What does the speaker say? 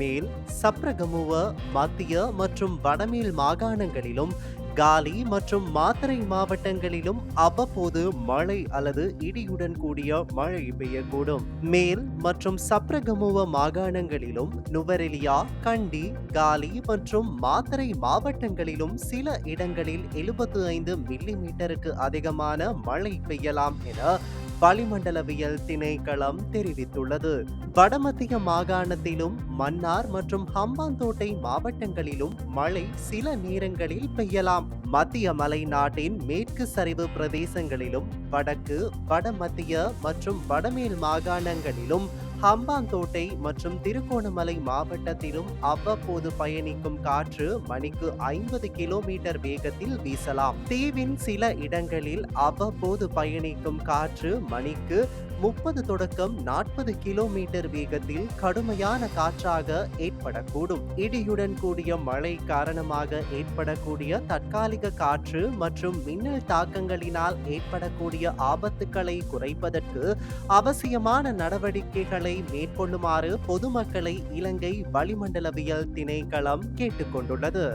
மேல் சப்ரகமுவ மத்திய மற்றும் வடமேல் மாகாணங்களிலும் காலி மற்றும் மாத்தரை மாவட்டங்களிலும் அவ்வப்போது மழை அல்லது இடியுடன் கூடிய மழை பெய்யக்கூடும். மேல் மற்றும் சப்ரகமுவ மாகாணங்களிலும் நுவரெலியா கண்டி காலி மற்றும் மாத்தரை மாவட்டங்களிலும் சில இடங்களில் எழுபத்து ஐந்து மில்லி மீட்டருக்கு அதிகமான மழை பெய்யலாம் என வளிமண்டலவியல் திணைக்களம் தெரிவித்துள்ளது. வடமத்திய மாகாணத்திலும் மன்னார் மற்றும் ஹம்பாந்தோட்டை மாவட்டங்களிலும் மழை சில நேரங்களில் பெய்யலாம். மத்திய மலை நாட்டின் மேற்கு சரிவு பிரதேசங்களிலும் வடக்கு வடமத்திய மற்றும் வடமேல் மாகாணங்களிலும் ஹம்பாந்தோட்டை மற்றும் திருகோணமலை மாவட்டத்திலும் அவ்வப்போது பயணிக்கும் காற்று மணிக்கு ஐம்பது கிலோமீட்டர் வேகத்தில் வீசலாம். தீவின் சில இடங்களில் அவ்வப்போது பயணிக்கும் காற்று மணிக்கு முப்பது தொடக்கம் நாற்பது கிலோமீட்டர் வேகத்தில் கடுமையான காற்றாக ஏற்படக்கூடும். இடியுடன் கூடிய மழை காரணமாக ஏற்படக்கூடிய தற்காலிக காற்று மற்றும் மின்னல் தாக்கங்களினால் ஏற்படக்கூடிய ஆபத்துக்களை குறைப்பதற்கு அவசியமான நடவடிக்கைகளை மேற்கொள்ளுமாறு பொதுமக்களை இலங்கை வளிமண்டலவியல் திணைக்களம் கேட்டுக்கொண்டுள்ளது.